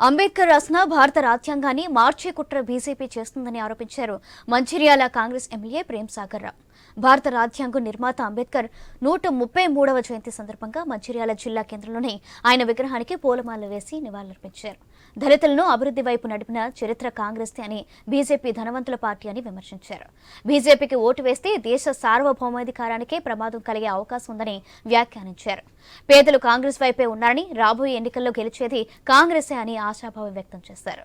అంబేద్కర్ రాసిన భారత రాజ్యాంగాన్ని మార్చే కుట్ర బీజేపీ చేస్తుందని ఆరోపించారు. మంచిర్యాల కాంగ్రెస్ ఎమ్మెల్యే ప్రేమ్ సాగర్ రావు భారత రాజ్యాంగ నిర్మాత అంబేద్కర్ నూట ముప్పై మూడవ జయంతి సందర్భంగా మంచిర్యాల జిల్లా కేంద్రంలోని ఆయన విగ్రహానికి పూలమాలలు వేసి నివాళులర్పించారు. దళితులను అభివృద్ధి వైపు నడిపిన చరిత్ర కాంగ్రెస్ అని బీజేపీ ధనవంతుల పార్టీ అని విమర్శించారు. బీజేపీకి ఓటు వేస్తే దేశ సార్వభౌమాధికారానికే ప్రమాదం కలిగే అవకాశం ఉందని వ్యాఖ్యానించారు. పేదలు కాంగ్రెస్ వైపే ఉన్నారని రాబోయే ఎన్నికల్లో గెలిచేది కాంగ్రెసే అని ఆశాభావం వ్యక్తం చేశారు.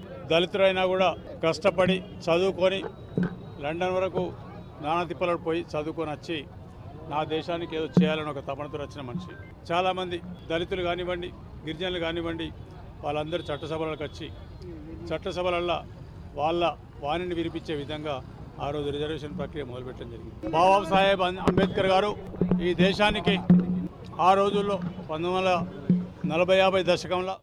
దళితులైనా కూడా కష్టపడి చదువుకొని లండన్ వరకు నానా తిప్పలకు పోయి చదువుకొని వచ్చి నా దేశానికి ఏదో చేయాలని ఒక తపనతో వచ్చిన మనిషి. చాలామంది దళితులు కానివ్వండి గిరిజనులు కానివ్వండి వాళ్ళందరూ చట్టసభలకు వచ్చి చట్టసభలల్లో వాళ్ళ వాణిని వినిపించే విధంగా ఆ రోజు రిజర్వేషన్ ప్రక్రియ మొదలుపెట్టడం జరిగింది. బాబా సాహెబ్ అంబేద్కర్ గారు ఈ దేశానికి ఆ రోజుల్లో పంతొమ్మిది వందల నలభై యాభై దశకంలో